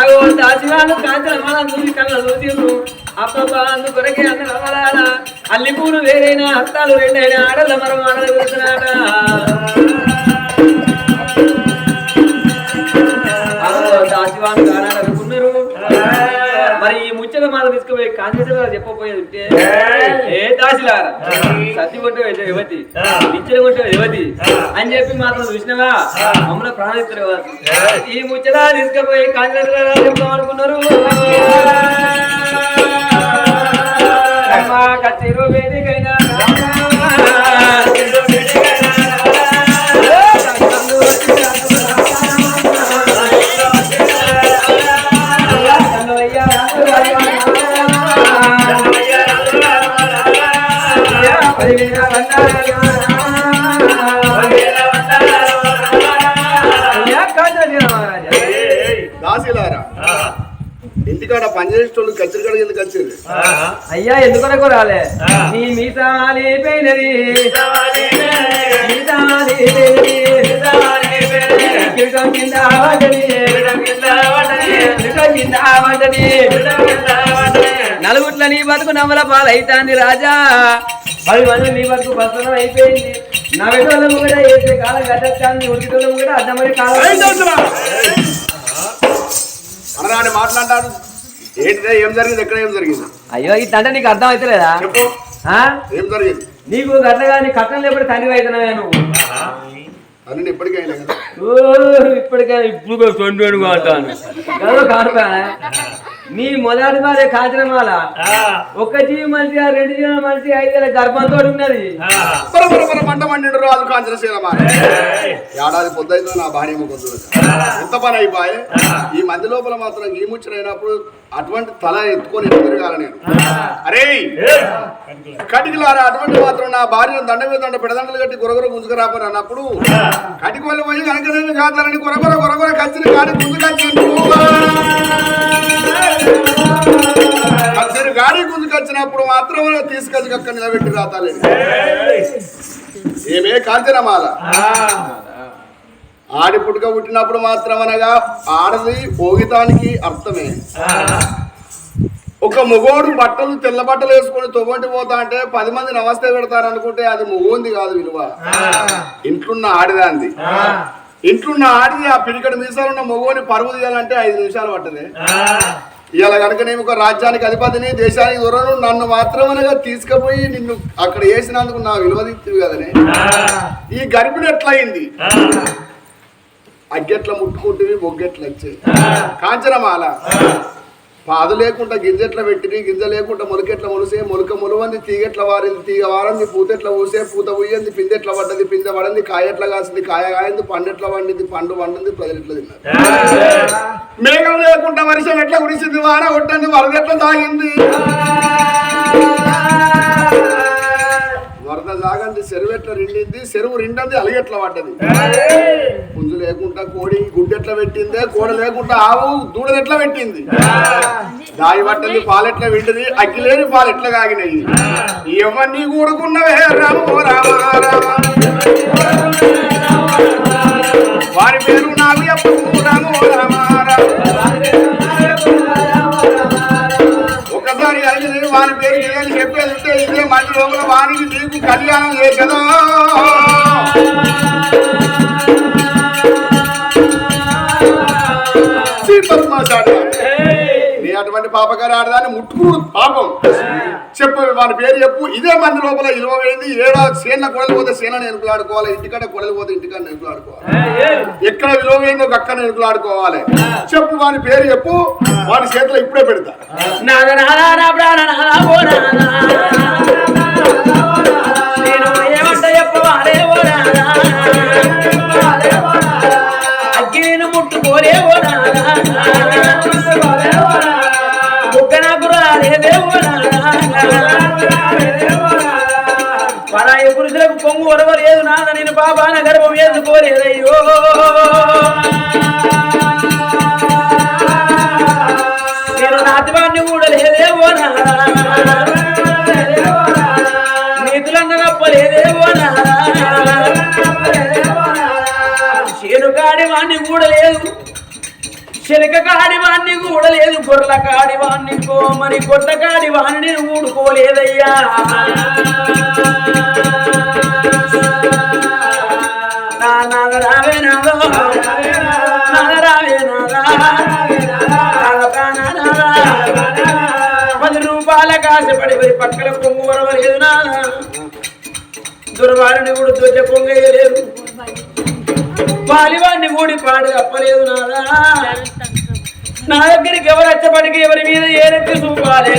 అగో దాచివాళ్ళు కాంచన మన చూసి కళ్ళ చూసి అప్పప్ప అందుకొరకే అందరూ రమలాల. అల్లి పూలు వేరైనా హస్తాలు రెండైనా ఆడల మరం ఆడల కూర్చున్నాడ అగో దాచివాళ్ళు కానాడు అనుకున్నారు. మరి ఈ ముచ్చట మాట తీసుకుపోయి కాంచన చెప్పబోయేది ఉంటే ఏ దాసిలారా సత్తి కొట్టే యువతి. కొట్టే యువతి. అని చెప్పి మాత్రం చూసినవా? ప్రాణిస్తారు ఈ ముచ్చట తీసుకుపోయి కాంచన చెప్తాం అనుకున్నారు కచ్చిరు వేదికైనా దాసిలారా ఇంటికాడ పనిచేసేటోళ్ళు కచ్చరికాడ ఎందుకు వచ్చారు అయ్యా ఎందుకొరకు రాలే? నీ మీసాలి పోయినది కింద కింద. నలుగుట్ల నీ బతుకు నవ్వుల పాలైతాంది రాజా. పది మంది నీ బతుకు బతునం అయిపోయింది. నవ్వేటోళ్ళము కూడా వేసే కాలం గడ్డొచ్చాంది ఉడికేటోళ్ళము కూడా అడ్డమని కాలం అనరాని మాట్లాడాడు ఏంటిదే? ఏం జరిగింది? ఎక్కడ ఏం జరిగింది? అయ్యో ఇట్లంటే నీకు అర్థం అవుతలేదా చెప్పు. ఆ? ఏం జరిగింది? నీకు గట్లగా నీ కట్టం లేకపోతే తండ్రి అవుతున్నావే నువ్వు. అని ఇప్పటికైనా కదా. ఓ, ఇప్పటికే ఇప్పుడు తొండోడుగా అంటాను కదా కానుక నీ మొదటి భార్య కాంచనమాల ఒక జీవి మనిషి ఆ రెండు జీవుల మనిషి ఐదేళ్ళ గర్భంతో ఉన్నది. బర బర బర మంట మండిడు రాజు కాంచనశీల మా ఏడాది పొద్దుైందో నా భార్య ఎంత పని అయిపోయి? ఈ మధ్య లోపల మాత్రం ఈ ముచ్చరైనప్పుడు అటువంటి తల ఎత్తుకొని ఎత్తు తిరగాల నేను? అరే! కటికిలారా అటువంటి మాత్రం నా భార్యను దండ మీద దండ పెడదండలు కట్టి గురగుర గుంజుకురాపని అన్నప్పుడు కటికోళ్ళు పోయి కనుకనేమి కాదాలని గురగుర గురగుర కచ్చిన గాడి గుంజుకొచ్చిండు కచ్చిన గాడి గుంజుకొచ్చినప్పుడు మాత్రం తీసుకొచ్చి అక్కడ నిలబెట్టి రాతాలి ఏమే కాంచనమాల? ఆడి పుట్టుక పుట్టినప్పుడు మాత్రం అనగా ఆడది పోగితానికి అర్థమే. ఒక మొగోడు బట్టలు తెల్ల బట్టలు వేసుకొని తొగొంటి పోతా అంటే పది మంది నమస్తే పెడతారు అనుకుంటే అది మొగోంది కాదు విలువ. ఇంట్లున్న ఆడిదాంది. ఇంట్లున్న ఆడిది ఆ పిడికడ మీసాలున్న మొగోని పరువు తీయాలంటే ఐదు నిమిషాలు పట్టదే. ఇవాళ కనుక నేను ఒక రాజ్యానికి అధిపతిని దేశానికి దూరం నన్ను మాత్రమనగా తీసుకుపోయి నిన్ను అక్కడ వేసినందుకు నా విలువ తీర్చివి కదనే ఈ గర్భిణి ఎట్లయింది? అగ్గెట్ల ముట్టుకుంటుంది బొగ్గెట్ల వచ్చాయి. కాంచనమాల. పాదు లేకుండా గింజెట్ల పెట్టిని గింజ లేకుండా మొలకెట్ల మొలిసే మొలక మొలవంది తీగెట్ల వారింది తీగ వారంది పూతెట్ల ఊసే పూత ఉయ్యంది పిందెట్ల పడ్డది పిందె పడింది కాయెట్ల కాసింది కాయ కాయింది పండెట్ల వండింది పండు వండింది ప్రజలు ఎట్లా తిన్నారు? మేఘం లేకుండా వర్షం ఎట్లా కురిసింది వాన కొట్టింది వరద ఎట్లా తాగింది. సాగంది చెరువు ఎట్లా రెండింది చెరువు రిండంది అలిగెట్ల పడ్డది. పుంజు లేకుండా కోడి గుడ్డెట్లా పెట్టిందే? కోడ లేకుండా ఆవు దూడలు ఎట్లా పెట్టింది? దాయి పట్టది పాలెట్ల వింటది అగ్గిలేని పాలెట్ల పాలు కాగినాయి? ఇవన్నీ కూడుకున్నవే రామ రామ వారి పేరు నాకు ఎప్పుడు రామో రామ. అడిగింది వారి పేరు ఏదని చెప్పేది ఉంటే ఇదే మధ్య లోపల వారికి నీకు కళ్యాణం చేసదా నీ అటువంటి పాపగారు ఆడదాన్ని ముట్టుకుడు పాపం చెప్పు వాని పేరు చెప్పు ఇదే మంది లోపల ఇలువ వేయింది ఏడా సేన కొడలు పోతే సేనని ఎనుకులాడుకోవాలి ఇంటికాడ కొడలు పోతే ఇంటికాడ ఎనుకులాడుకోవాలి ఎక్కడ విలువ వేయిందో అక్కడ ఎనుకులాడుకోవాలి చెప్పు వాని పేరు చెప్పు వాని చేతిలో ఇప్పుడే పెడతా నాదా. నేను పరాయి పురుషులకు పొంగు ఒరవలేదు నాన్న నేను బాబాన గర్భం ఎందుకోలేదయ్యో నేను నాతివాణ్ణి కూడా లేదేవో నాదా నీతులన్న గప్పలేదేవో నాదా కాడి వాణ్ణి కూడా లేదు శనక కాడి కూడా లేదు గొర్రెల కాడివాణ్ణి మరి గొడ్ల కాడివాణ్ణి ఊడుకోలేదయ్యా నా నాద రావే నాదా పది మరి పక్కన కొంగు వరవలేదు నాదా దుర్వారిని కూడా దొడ్డ పొంగేయలేదు పాలివాడిని కూడి పాడు తప్పలేదు నాదా. నా దగ్గరికి ఎవరు వచ్చపడికి ఎవరి మీద ఏరెత్తి చూపాలి?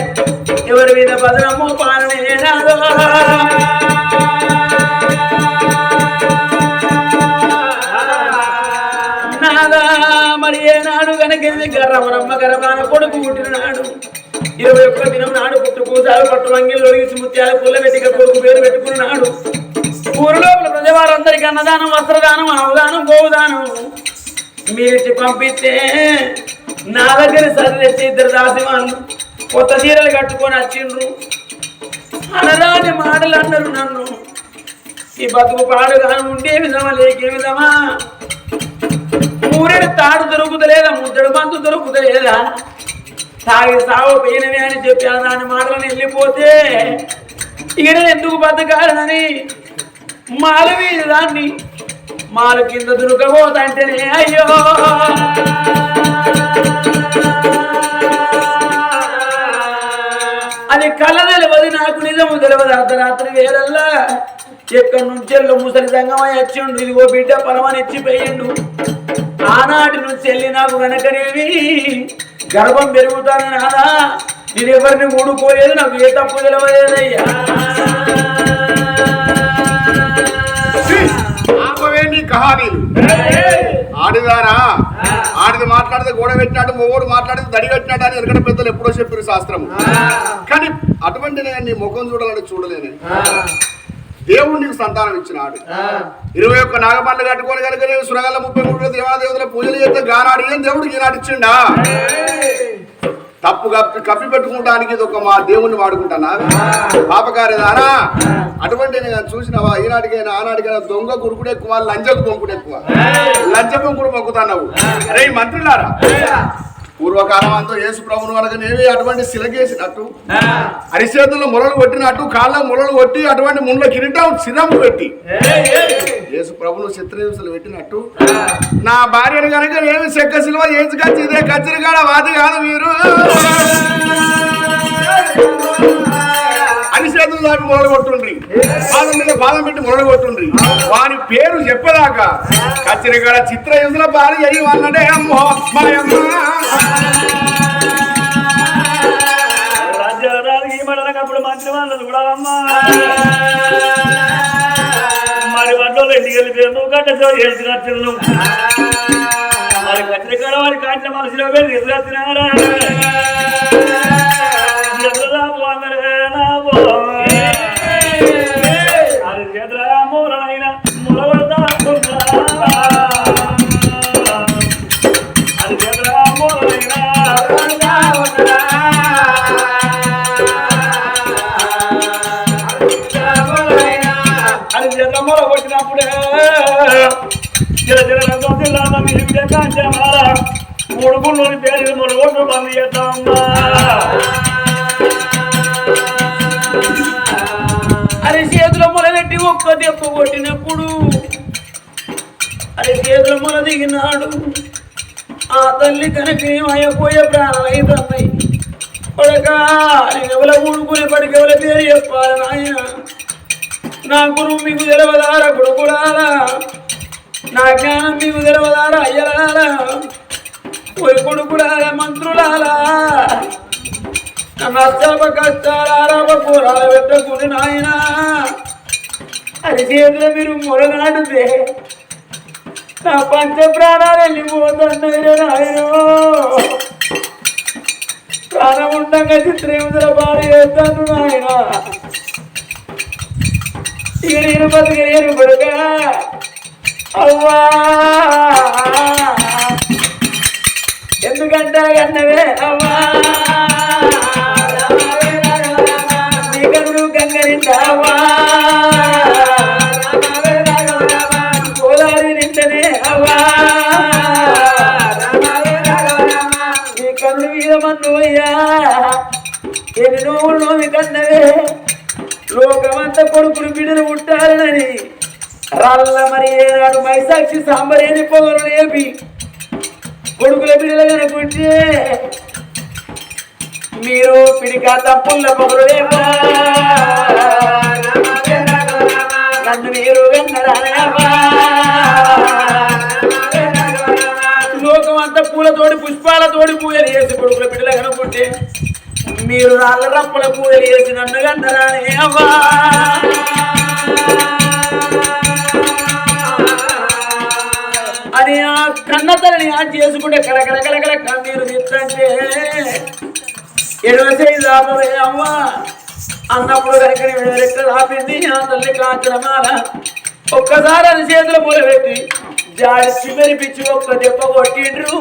ఎవరి మీద భద్రమో పాలనే నాదో. మరి ఏనాడు కనుకెళ్ళి గర్రమరమ్మ గర్భాన కొడుకు పుట్టినాడు ఇరవై ఒక్క దినం నాడు పుట్టు పట్టు వంగిలు ఒలిగిసి ముత్యాలు పుల్ల వెతిక కొడుకు పేరు పెట్టుకున్నాడు. ఊరిలో లోపల ప్రజవారందరికీ అన్నదానం వస్త్రదానం అవదానం గోదానం మీరిచ్చి పంపిస్తే నా దగ్గర సరి ఇద్దరు దాసి వాళ్ళు కొత్త చీరలు కట్టుకొని వచ్చిండ్రు. అనరాని మాటలు అన్నారు నన్ను ఈ బతుకు పాడుగా ఉండే విధమా లేకే విధమా? ఊరెడు తాడు దొరుకుతలేదా ముద్దడు బంతు దొరుకుతలేదా? తాగి సాగు పోయినవి అని చెప్పి ఆ దాని మాటలను వెళ్ళిపోతే ఇక ఎందుకు బతకాలని మాల మీద దాన్ని మాల కింద దునుకపోతంటేనే అయ్యో. అది కళ్ళ తెలియదు నాకు నిజము తెలియదు అర్ధరాత్రి వేరల్లా ఎక్కడి నుంచెల్లో ముసలి సంగమై వచ్చిండు ఇదిగో బిడ్డ పరమని ఇచ్చిపోయిండు ఆనాటి నుంచి వెళ్ళి నాకు వెనకనేవి గర్భం పెరుగుతాను నాదా నేను ఎవరిని ఊడుకోలేదు నాకు ఏ తప్పు తెలియలేదయ్యా కహానీలు ఆడిదారా ఆడిది మాట్లాడితే గోడ పెట్టినట్టు మొగోడు మాట్లాడితే దడి కట్టినట్టు అని ఎరగడ పెద్దలు ఎప్పుడో చెప్పారు శాస్త్రము. కానీ అటువంటి నేను నీ ముఖం చూడాలని చూడలేను. దేవుడు నీకు సంతానం ఇచ్చినాడు. ఇరవై ఒక్క నాగపండ్లు కట్టుకొని కనుక నేను సురగల ముప్పై మూడు దేవాదేవతల పూజలు చేస్తే గానాడు ఏం దేవుడికి ఈనాడు ఇచ్చిండా? తప్పు కప్పి కప్పి పెట్టుకుంటానికి ఇది ఒక మా దేవుణ్ణి వాడుకుంటానా? పాపకారి దానా అటువంటి నేను చూసినవా? ఈనాటికైనా ఆనాటికైనా దొంగ గురుకుడు ఎక్కువ లంచకు బొంకుడు ఎక్కువ. లంచ బొంకుడు మొక్కుతున్నావు. అరే మంత్రులారా పూర్వకాలం అంతా యేసు ప్రభును నేవి అటువంటి శిలకేసినట్టు అరిచేతుల్లో మొలలు కొట్టినట్టు కాళ్ళ మొలలు కొట్టి అటువంటి ముండ్ల కిరీటం సిరము పెట్టి యేసు ప్రభును చిత్రహింసలు పెట్టినట్టు. నా భార్యను కనుక ఏమి చెక్క సిలువ ఏసుకొచ్చి ఇదే కచ్చిరికాడ వాది కాదు మీరు. అని చేతులు దాటి మొదలు పాదం మీద పాదం పెట్టి మొదలుగొట్టుండ్రి. వాని పేరు చెప్పదాకా చిత్ర చిత్రహింసల భార్య అయ్యి అన్నడే అమ్మో మాయమ్మ రాజ్యానికి మంత్రి వాళ్ళని కూడా అమ్మా. మరి వంటలు ఇంటికి వెళ్ళిపోయాను గడ్డ చోటు చేసినట్టు మరి కత్రికాడ వారి కాట్ల మనసులో వెళ్ళి ఎదురొచ్చినారా జిల్లాలో మీరు కాంచమారా మూడు పేరు బంద్ చేద్దామా చేతుల మొలబెట్టి ఒక్క దెబ్బ కొట్టినప్పుడు అరే చేతుల మొల దిగినాడు. ఆ తల్లి కనుక ఏమైపోయే ప్రాణమైతున్నాయి పడకా ఎవల ఊడుకునే పడికి ఎవల పేరు చెప్పాలి నాయన? నా గురువు మీకు తెలవదారా కొడుకురారా నా జ్ఞానం మీకు తెలవదారా అయ్యలారా పోయి కొడుకురారా మంత్రులారా నష్టాప కష్టారాప కూరాల పెట్టకుని నాయన అది చేతిలో మీరు మొరనాడుతే నా పంచ ప్రాణాలు వెళ్ళిపోతున్నాయి నాయన. ప్రాణం ఉండగా చిత్రహింసల బాధ చేస్తాను నాయన. ఇక నేను బతకలేను కొడుక. అవ్వా! ఎందుకంటే అన్నవే అవ్వా! నీ గంగరిందావా కోలారి నిండనే అవ్వా! నీ కన్ను మీద మన్ను ఎన్ని నోవులు నోవి కన్నవే! లోకమంతా కొడుకులు బిడ్డలు పుట్టాలని రాళ్ళ మరి ఏనాడు మైసాక్షి సాంబరేని పొగలు లేపి కొడుకుల బిడ్డలు కనుకుంటే మీరు పిడికా తప్పుల పొగలు లేపా. నన్ను మీరు లోకం అంతా పూలతోటి పుష్పాలతోటి పూజలు చేసి కొడుకుల బిడ్డలు కనుకుంటే మీరు రాళ్ళ రప్పల పూజలు చేసి నన్ను కన్నరానే అవ్వా. అని ఆ ఆ చేసుకుంటే కలకలకలకల కన్నీరు తీస్తుంటే ఎడవసే దాపవే అమ్మ. అన్నప్పుడు కనుక రెక్క ఆపింది ఆ తల్లి కాచరమాల ఒక్కసారి అది చేతులు మూలబెట్టి జాడి చివరి పిచ్చి ఒక్క దెబ్బ కొట్టిండ్రు.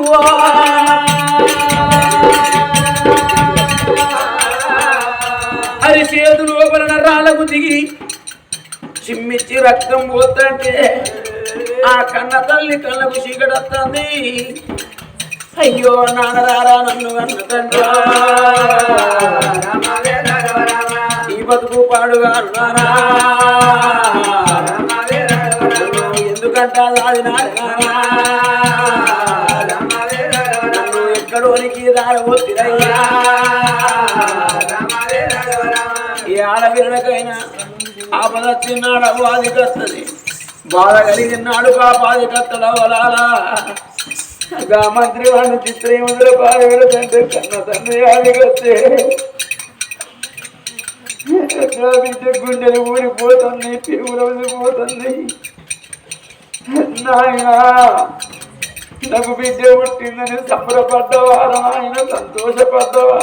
అది చేతులు లోపల నరాలకు దిగి చిమ్మిచ్చి రక్తం పోతుంటే. ఆ కన్న తల్లి కళ్ళకు చీకటొస్తుంది. అయ్యో నాన్నరారా నన్ను కన్న తండ్రి ఈ బతుకు పాడుగా నానా ఎందుకంటే అది నన్ను ఎక్కడోనికి దారవొత్తిరయ్యా ఈ ఆడపిల్లకైనా ఆపద చిన్నాడు కస్తుంది బాధ కలిగినాడు కాపాది కత్తడు అవలాలా గా మంత్రి వాడిని చిత్రముద్ర పాడగల తండ్రి కన్న తండ్రి ఆది బిడ్డ గుండెలు ఊరిపోతుంది తిరుగులు పోతుంది నాయనా నాకు బిడ్డ పుట్టిందని సంబరపడ్డవా? ఆయన సంతోషపడ్డవా?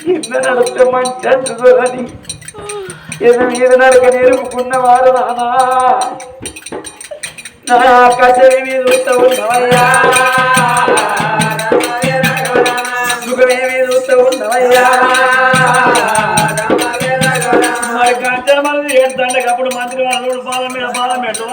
కింద నడిస్తే మంచి అంటుదని ఎదు మీద నడక నేర్పుకున్న వారు నానా. నా కచరి మీద ఉత్త ఉన్నవయ్యా. సుఖమే మీద ఉత్త మరి మనది అప్పుడు మంత్రి వాళ్ళు పాలం మీద పెట్టు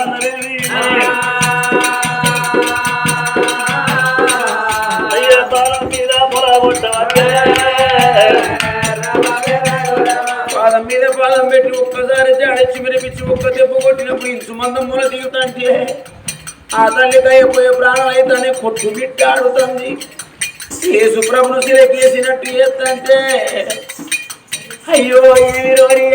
మందం మూల దిగుతుంటే ఆ తల్లి ప్రాణం అయితే కొట్టు ఆడుతుంది యేసు ప్రభును సిరకేసినట్టు చేస్తంటే అయ్యో ఏమి రోరి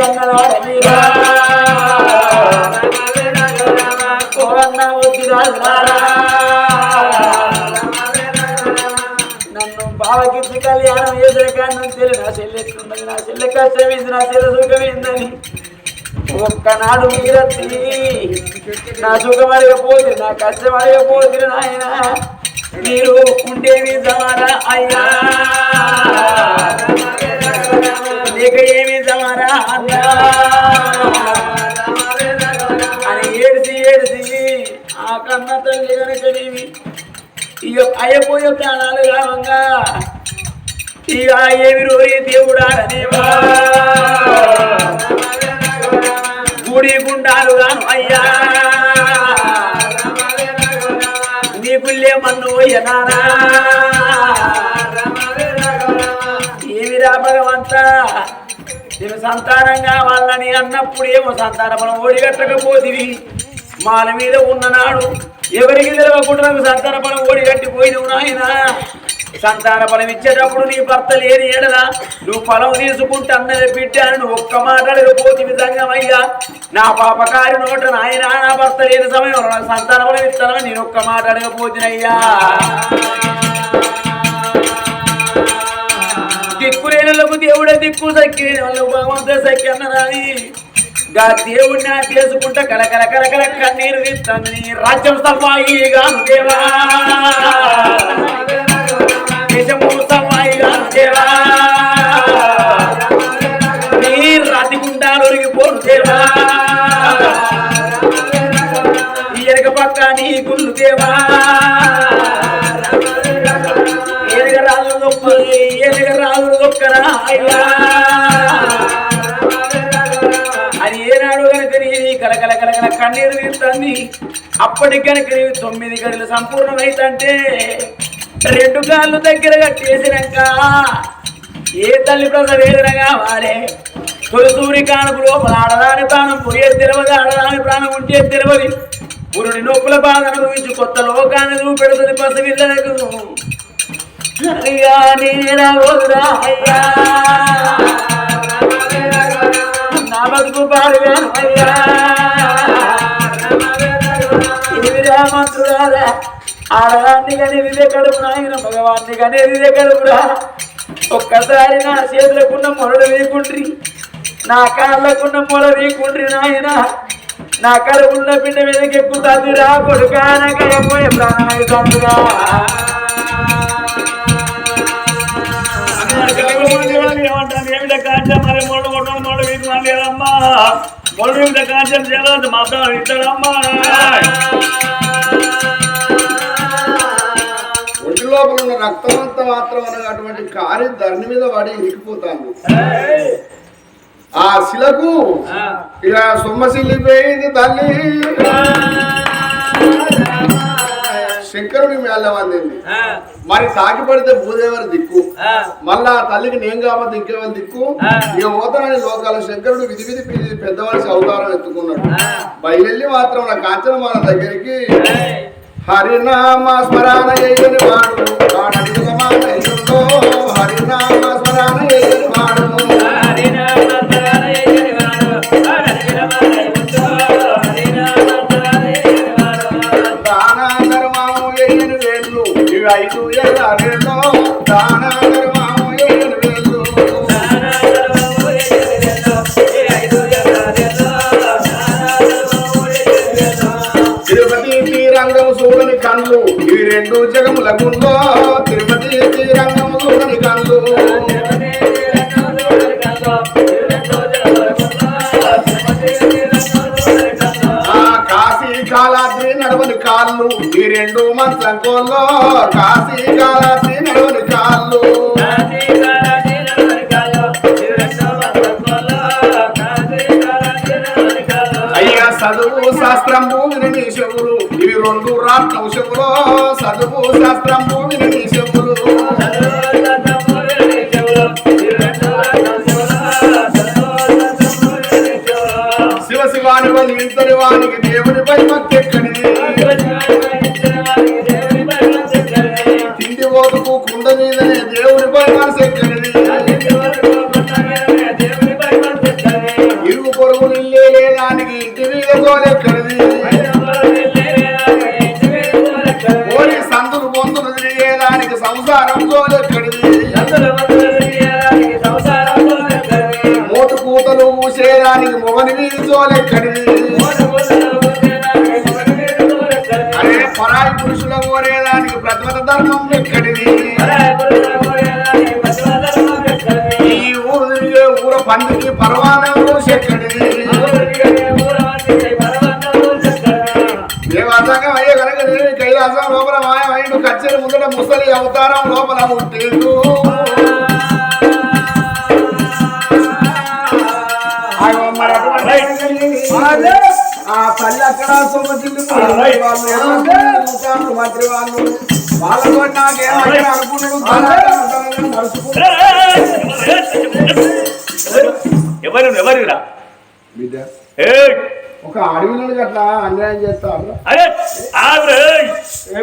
నన్ను బావకి కళ్యాణం చేసిన కానీ తెలియదు నా చెల్లి ఎట్లున్నది నా చెల్లె కష్టమైంది నా చెల్లె సుఖమైందని ఒక్కనాడు మీరచ్చి నా సుఖం అడగపోతుంది నా కష్టం అడగపోతుంది నాయన మీరు ఉండేవి జమారా అయ్యా? లేక ఏమి జమారా అన్నా అని ఏడిసి ఏడిసి ఆ కన్న తల్లి కనుకనేవి ఇక అయ్యపోయే ప్రాణాలు కావంగా ఇక ఏమి రోజు దేవుడా అనేవా గుడి గుండాలు గాను అయ్యా. నీకుల్లే మన్ను ఎనారా ఏమిరా భగవంతా? నేను సంతానం కావాలని అన్నప్పుడు ఏమో సంతాన మనం ఓడిగట్టకపోతివి మాల మీద ఉన్ననాడు ఎవరికి తెలియకుండా నాకు సంతాన బలం ఓడిగట్టిపోయినవు నాయనా. సంతాన ఫలం ఇచ్చేటప్పుడు నీ భర్త లేని ఎడలా నువ్వు ఫలం తీసుకుంటే అన్నది బిడ్డ నువ్వు ఒక్క మాట్లాడకపోతే అడగపోతే నా పాపకారి నోట నాయన నా భర్త లేని సమయంలో నాకు సంతాన ఫలం ఇస్తానని నేను ఒక్క మాట్లాడకపోతినయ్యా అడగపోతినయ్యా దిక్కులేనులకు దేవుడే దిక్కు సక్కిలేని వాళ్ళు భగవంతుడే సక్కి అన్నదాని. గా దేవుడిని ఆ చేసుకుంటా కలకల కలకల కన్నీరు తీస్తాను. నీ రాజ్యం సమాయిగా దేవా. దేశము సమాయిగా నీ రాతి ఒరిగిపోను దేవా. ఈ ఎనక పక్క నీ గుళ్ళు దేవా. గొప్పరా అది ఏనాడు కనుక నీ కలకల కలకల కన్నీరు తీర్చండి అప్పటికి కనుక నీవు తొమ్మిది గదులు సంపూర్ణమైతంటే రెండు కాళ్ళు దగ్గర చేసినాక ఏ తల్లి ప్రజ వేదన కావాలి తొలిసూరి కానుపు లోపల ఆడదాని ప్రాణం పోయే తెలవదు ఆడదాని ప్రాణం ఉంటే తెలవదు. గురుడి నొప్పుల బాధ అనుభవించి కొత్త లోకాన్ని చూపెడుతుంది పసిపిల్లలకు. అయ్యా నేరా వదురా అయ్యా. నా బతుకు అయ్యా. ఆడదాన్ని కానీ ఇదే కడుపు నాయన భగవాన్ని కానీ ఇదే ఒక్కసారి నా చేతులకున్న మొరడు వీకుండ్రి నా కాళ్ళకున్న మొర వీకుండ్రి నాయన. నా కడుపున్న పిండ మీదకి ఎక్కుతుంది రా కొడుకానకపోయే ప్రాణాయి కాంచం మరి మూడు కొట్టడం మూడు వీకు లేదమ్మా. మూడు వీకుల కాంచం చేయాలి మా ప్రాణం ఇస్తాడమ్మా. లోపల ఉన్న రక్తమంతా మాత్రం అనగా అటువంటి కారి ధరణి మీద పడి ఇరికిపోతాను ఆ శిలకు ఇక సొమ్మసిల్లిపోయింది తల్లి. శంకరుని మేళ్ళ వందింది. మరి తాకి పడితే భూదేవరి దిక్కు. మళ్ళా తల్లికి నేను కాబట్టి ఇంకెవరి దిక్కు? ఇక పోతానని లోకాల శంకరుడు విధి విధి పిలిచి పెద్దవాళ్ళకి అవతారం ఎత్తుకున్నాడు. బయలుల్లి మాత్రం నా కాంచన మన దగ్గరికి హరినామ స్మరణ చేయని వాడు వాడడిగిన మాట ఎన్నుందో. హరినామ స్మరణ చేయని వాడు దాన ధర్మము చేయని వేళ్ళు ఇవి ఐదు ఎర్రవేళ్ళు దాన ధర్మము రెండు జగముల గుండో తిరుపతి శ్రీరంగము చూడని కళ్ళు కాశీ కాలాద్రి నడవని కాళ్ళు ఈ రెండు మంచం కోల్లో కాశీ కాలాద్రి నడవని కాళ్ళు. అయ్యా చదువు శాస్త్రం భూమిని శవులు ఇవి రెండు రాత్రం శవులు చదువు శాస్త్రం భూమిని చెవులు. శివ శివాని వని ఇద్దరి వానికి దేవునిపై భక్తి. అవతారం లోపల పుట్టిండు. ఆ తల్లి అక్కడ సొమ్మతిల్లు వాళ్ళు మంత్రి వాళ్ళు? వాళ్ళతో నాకేమో అనుకున్నాడు ఎవరు ఎవరురా? బిడ్డ. ఒక అడవిలో అట్లా అన్యాయం చేస్తారు అరే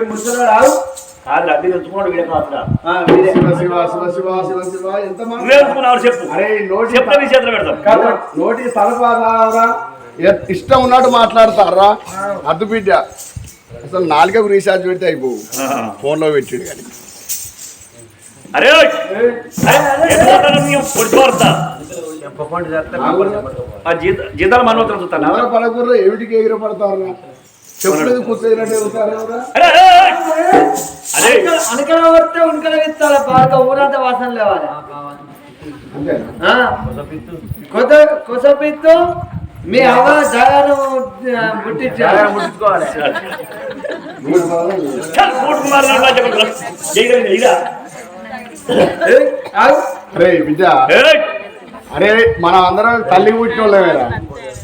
ముసలాడు కాదు అద్దె తెచ్చుకోండి వీడే కాదురా చెప్పు. అరే నోటి చెప్తా నీ చేతిలో పెడతాం. కాదు, నోటి తలపాదారా ఇష్టం ఉన్నట్టు మాట్లాడతారా? అద్దు బిడ్డ. అసలు నాలుగకు రీఛార్జ్ పెడితే అయిపోవు ఫోన్లో పెట్టాడు కానీ. అరే జీతాల మనోత్తరం చూస్తాను? నగర పడకూరలో ఏమిటికి ఎగిరి పడతారా చెప్పలేదు కూర్చోయినట్టు ఎగురుతారు ఎవరా? అరే అరే అనుకల వస్తే ఉనకల ఇస్తాల పాత ఊరంతా వాసన లేవాలి. కొత్త కొసపిత్తు. మీ అవ్వ జాగారం పుట్టించారు మూడు పదాలు. చల్, మూడు కుమారులు అన్నా చెప్పండి. చేయగలిగిన ఇదా? అరే ఏయ్! అరే మనం అందరం తల్లి పుట్టిన వాళ్ళమేరా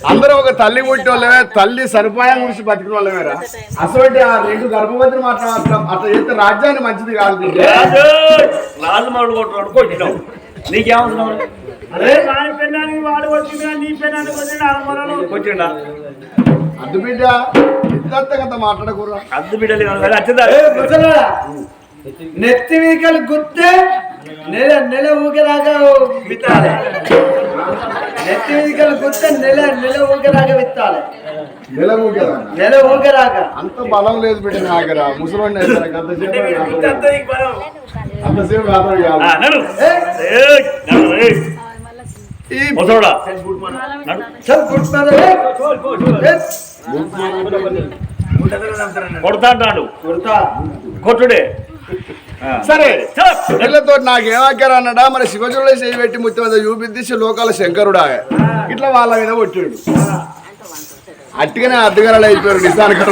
అందరం ఒక తల్లి పుట్టిన వాళ్ళమే తల్లి సరిపాయం గురించి బతికిన వాళ్ళమేరా అసలు ఆ రెండు గర్భవతిని మాట్లాడతాం అట్లా చేస్తే రాజ్యాన్ని మంచిది కాదు అద్దు బిడ్డ ఇద్దరు కథ మాట్లాడకూడదు? అద్దు బిడ్డలు కాదు నెత్తి వీకలు గుర్తే నెల నెల ఊగరాగా విత్తాలి నెత్తి వీకలు గుర్తే నెల నెల ఊగరాగా విత్తాలి. నిలవు కదా నెల ఊగరాగా అంత బలం లేదు బిడ్డ నా దగ్గర ముసలోడిని అంతసేపు కాదు. కొడతా. కొట్టుడే. సరే. వీళ్ళతో నాకేమాకారు అన్నాడా? మరి శివజులో చేయి పెట్టి ముత్యం మీద చూపిద్ది లోకాల శంకరుడా. ఇట్లా వాళ్ళ మీద కొట్టాడు. అట్టుగానే అద్దగారాలు అయిపోయారు నిజానికి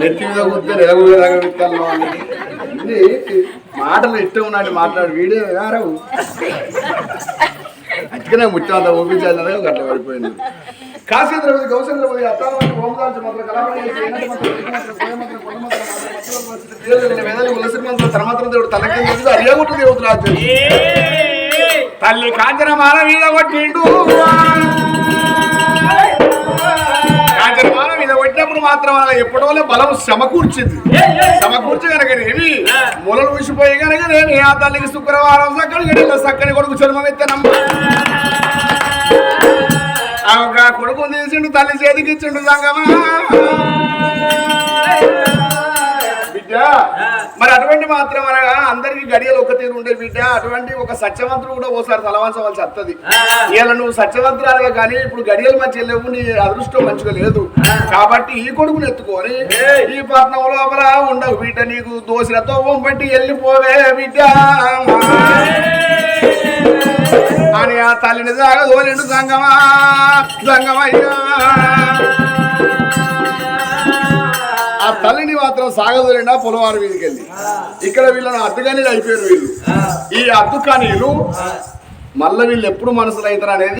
నెత్తి మీద కూర్చొని నిలబోయేలాగా విత్తాను అని ఇది మాటలు ఇష్టం ఉన్నట్టు మాట్లాడు. వీడియో రావు. అట్టుగానే ముత్యం అంతా ఊపించాలి గట్ల పడిపోయింది కాశీ ద్రౌపది కౌశల ద్రౌపది అత్తాలవారి హోమదాల్చి మంత్ర కళాపడి ఏనటి మంత్ర విఘ్న మంత్ర కోయ మంత్ర కొన మంత్ర మంత్ర మంత్ర మంత్ర దేవుడు వేదాలు ఉలసిరి మంత్ర తరమంత్రం దేవుడు తలకి దేవుడు అరియాగుట్టు దేవుడు రాజు. తల్లి కాంచన మాల మీద కొట్టిండు. కాంచన మాల మీద కొట్టినప్పుడు మాత్రం అలా ఎప్పటి వల్ల బలం సమకూర్చింది. సమకూర్చి కనుక ఏమి మూలలు ఊసిపోయి కనుక నేను ఆ తల్లికి శుక్రవారం సక్కడి గడిలో సక్కని కొడుకు చర్మం ఎత్తనమ్మా ఆ ఒక కొడుకు తీసిండు తల్లి చేతికి ఇచ్చిండు సంగమా. బిడ్డ మరి అటువంటి మాత్రం అనగా అందరికి గడియలు ఒక తీరు ఉండే బిడ్డ. అటువంటి ఒక సత్యవంతుడు కూడా ఓసారి తలవంచవలసి వస్తుంది ఇలా నువ్వు సత్యవంతురాలుగా కానీ ఇప్పుడు గడియలు మంచిగా లేవు నీ అదృష్టం మంచిగా లేదు. కాబట్టి ఈ కొడుకుని ఎత్తుకొని ఈ పట్నం లోపల ఉండవు బిడ్డ నీకు. దోశలతో వంపట్టి వెళ్ళిపోవే బిడ్డ. అని ఆ తల్లిని సాగదోలిండు సంగమా సంగమయ్యా ఆ తల్లిని మాత్రం సాగదోలిండా పొలవారి మీదకి వెళ్ళి. ఇక్కడ వీళ్ళని అద్దుగానే అయిపోయారు వీళ్ళు. ఈ అద్దు మళ్ళీ వీళ్ళు ఎప్పుడు మనసులు అవుతారు అనేది